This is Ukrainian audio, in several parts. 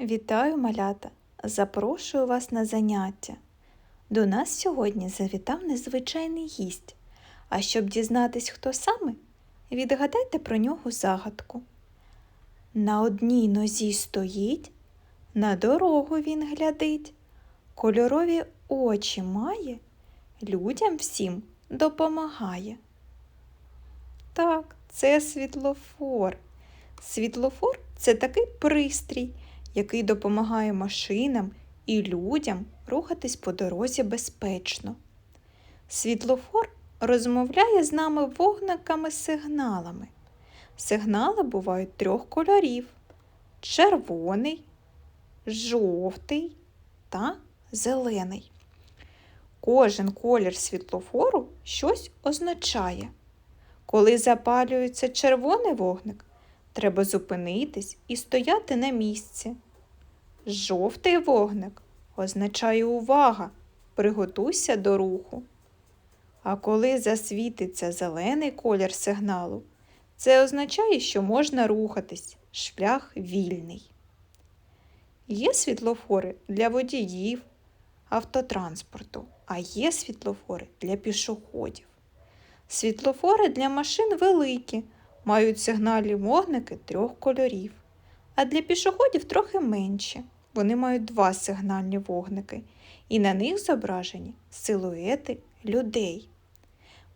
Вітаю, малята! Запрошую вас на заняття. До нас сьогодні завітав незвичайний гість. А щоб дізнатись, хто саме, відгадайте про нього загадку. На одній нозі стоїть, на дорогу він глядить, кольорові очі має, людям всім допомагає. Так, це світлофор. Світлофор це такий пристрій, який допомагає машинам і людям рухатись по дорозі безпечно. Світлофор розмовляє з нами вогниками-сигналами. Сигнали бувають трьох кольорів: червоний, жовтий та зелений. Кожен колір світлофору щось означає. Коли запалюється червоний вогник, треба зупинитись і стояти на місці. Жовтий вогник означає увага, приготуйся до руху. А коли засвітиться зелений колір сигналу, це означає, що можна рухатись, шлях вільний. Є світлофори для водіїв автотранспорту, а є світлофори для пішоходів. Світлофори для машин великі, мають сигнальні вогники трьох кольорів, а для пішоходів трохи менші. Вони мають два сигнальні вогники, і на них зображені силуети людей.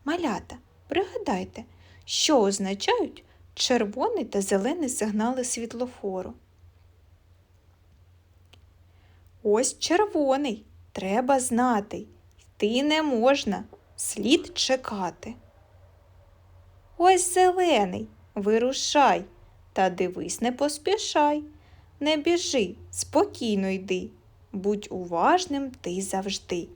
Малята, пригадайте, що означають червоний та зелений сигнали світлофору. Ось червоний. Треба знати. Йти не можна, слід чекати. Ось зелений, вирушай, та дивись, не поспішай. Не біжи, спокійно йди, будь уважним ти завжди.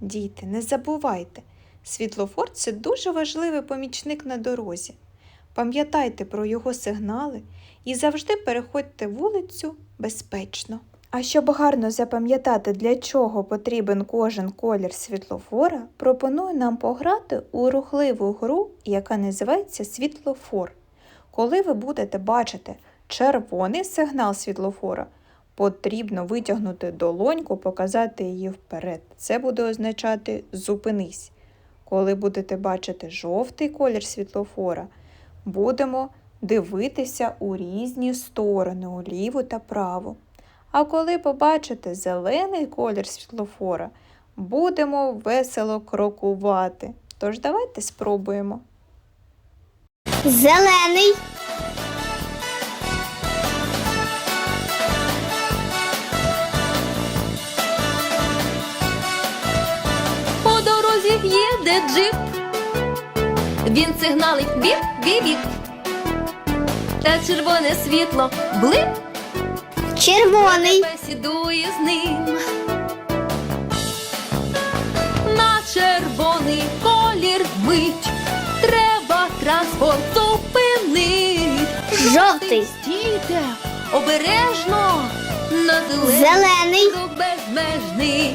Діти, не забувайте, світлофор це дуже важливий помічник на дорозі. Пам'ятайте про його сигнали і завжди переходьте вулицю безпечно. А щоб гарно запам'ятати, для чого потрібен кожен колір світлофора, пропоную нам пограти у рухливу гру, яка називається світлофор. Коли ви будете бачити червоний сигнал світлофора, потрібно витягнути долоньку, показати її вперед. Це буде означати зупинись. Коли будете бачити жовтий колір світлофора, будемо дивитися у різні сторони, у ліву та праву. А коли побачите зелений колір світлофора, будемо весело крокувати. Тож давайте спробуємо. Зелений, джип. Він сигналить біп біп біп Та червоне світло блип червоний, бесідує з ним. На червоний колір мить. Треба транспорт зупинить. Жовтий. Стійте обережно на Зелений. рух безмежний.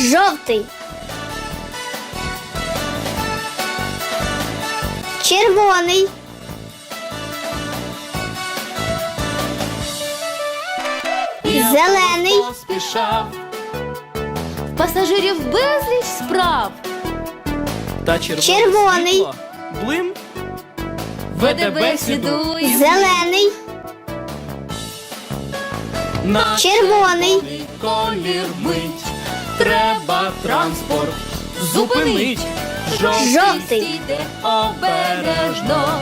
Жовтий, червоний, Зелений. Поспішав. Пасажирів безліч справ. Та червоне Червоний. світло блим. Веде бесіду зелений, на червоний, колір мить. Треба транспорт зупинить. Жовтий. Стійте обережно.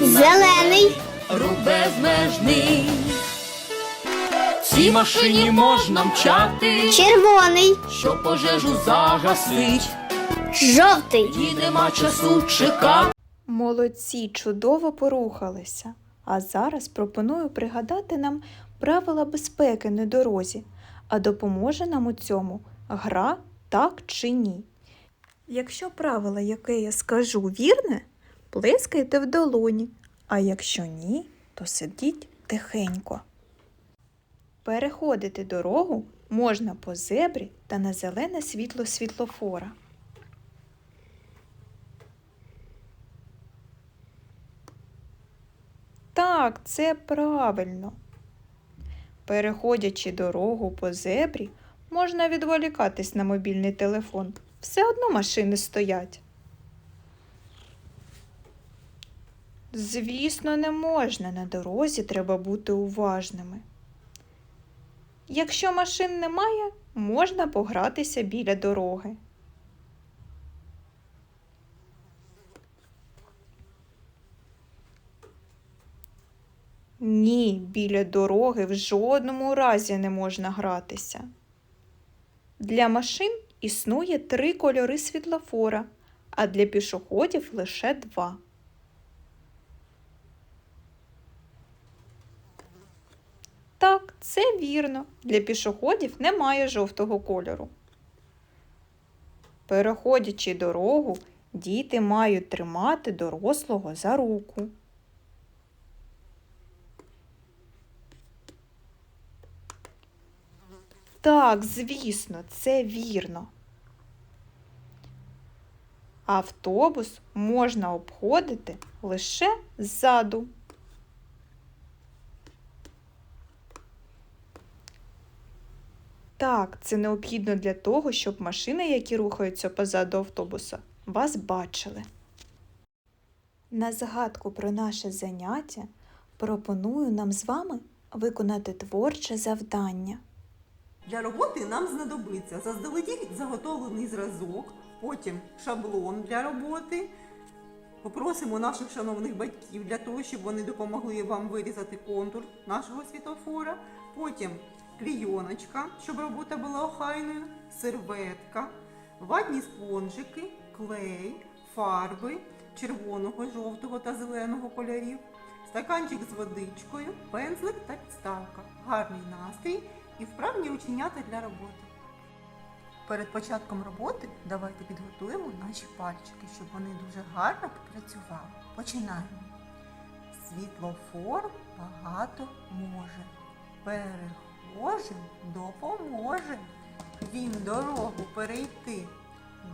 зелений, Рух безмежний. Цій машині можна мчати, червоний, що пожежу загасить. жовтий, І нема часу чекати. Молодці, чудово порухалися. А зараз пропоную пригадати нам правила безпеки на дорозі, а допоможе нам у цьому гра так чи ні. Якщо правило, яке я скажу, вірне, плескайте в долоні, а якщо ні, то сидіть тихенько. Переходити дорогу можна по зебрі та на зелене світло світлофора. Так, це правильно. Переходячи дорогу по зебрі, можна відволікатись на мобільний телефон. Все одно машини стоять. Звісно, не можна. На дорозі треба бути уважними. Якщо машин немає, можна погратися біля дороги. Ні, біля дороги в жодному разі не можна гратися. Для машин існує три кольори світлофора, а для пішоходів лише два. Так, це вірно. Для пішоходів немає жовтого кольору. Переходячи дорогу, діти мають тримати дорослого за руку. Так, звісно, це вірно. Автобус можна обходити лише ззаду. Так, це необхідно для того, щоб машини, які рухаються позаду автобуса, вас бачили. На згадку про наше заняття пропоную нам з вами виконати творче завдання. Для роботи нам знадобиться заздалегідь заготовлений зразок, потім шаблон для роботи. Попросимо наших шановних батьків для того, щоб вони допомогли вам вирізати контур нашого світофора. Потім клійоночка, щоб робота була охайною, серветка, ватні спонжики, клей, фарби червоного, жовтого та зеленого кольорів, стаканчик з водичкою, пензлик та підставка, гарний настрій і вправні ученята для роботи. Перед початком роботи давайте підготуємо наші пальчики, щоб вони дуже гарно попрацювали. Починаємо. Світлофор багато може. Перехожим допоможе. Він дорогу перейти.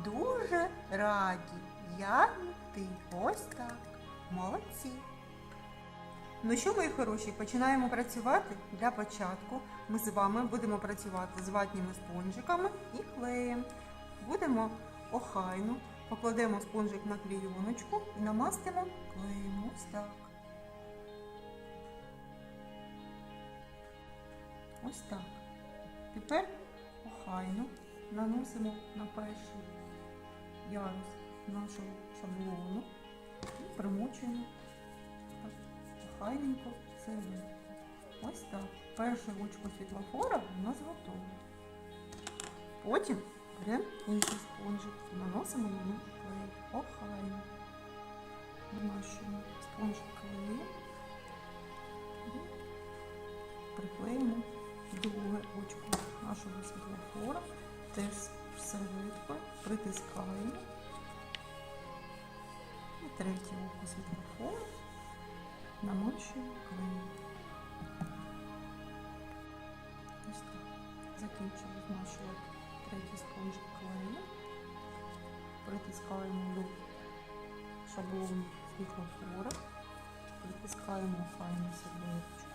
Дуже раді. Я і ти. Ось так. Молодці. Ну що, мої хороші, починаємо працювати. Для початку ми з вами будемо працювати з ватніми спонжиками і клеєм. Будемо охайно, покладемо спонжик на клійоночку і намастимо клеєм. Ось так. Ось так. Тепер охайно наносимо на перший ярус нашого шаблону і примочуємо охайненько серединку. Ось так. Перше очко світлофора у нас готове. Потім беремо інший спонжик, наносимо йому клей. Охайно. Намащуємо спонжик клеєм і приклеїмо друге очко нашого світлофора. Теж серветкою притискаємо. І третє око світлофора намочуємо клеєм. Ось так. Закінчили змащувати третій спонжик клеєм. Притискаємо до шаблону світлофора. Притискаємо файну серветочку.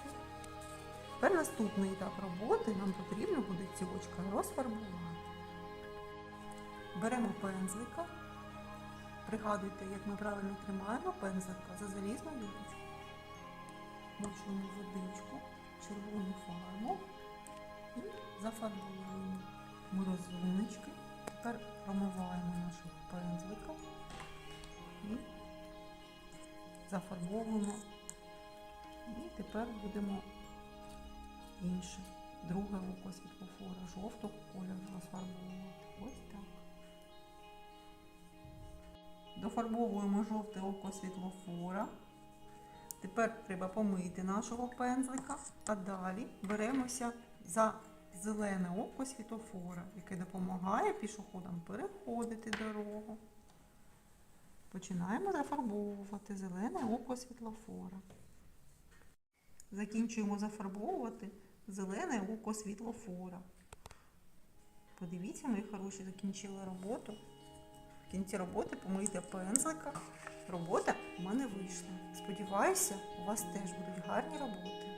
Тепер наступний етап роботи нам потрібно буде ці очка розфарбувати. Беремо пензлика. Пригадуйте, як ми правильно тримаємо пензлика за залізну літочку. Мочуємо водичку, червону фарбу і зафарбовуємо ми розумнички. Тепер промиваємо нашого пензлика і зафарбовуємо. І тепер будемо інше, друге око світлофора, жовтого кольору розфарбовувати. Ось так. Дофарбовуємо жовте око світлофора. Тепер треба помити нашого пензлика, а далі беремося за зелене око світлофора, яке допомагає пішоходам переходити дорогу. Починаємо зафарбовувати зелене око світлофора. Закінчуємо зафарбовувати зелене око світлофора. Подивіться, мої хороші, закінчили роботу. В кінці роботи помийте пензлика. Робота в мене вийшла. Сподіваюся, у вас теж будуть гарні роботи.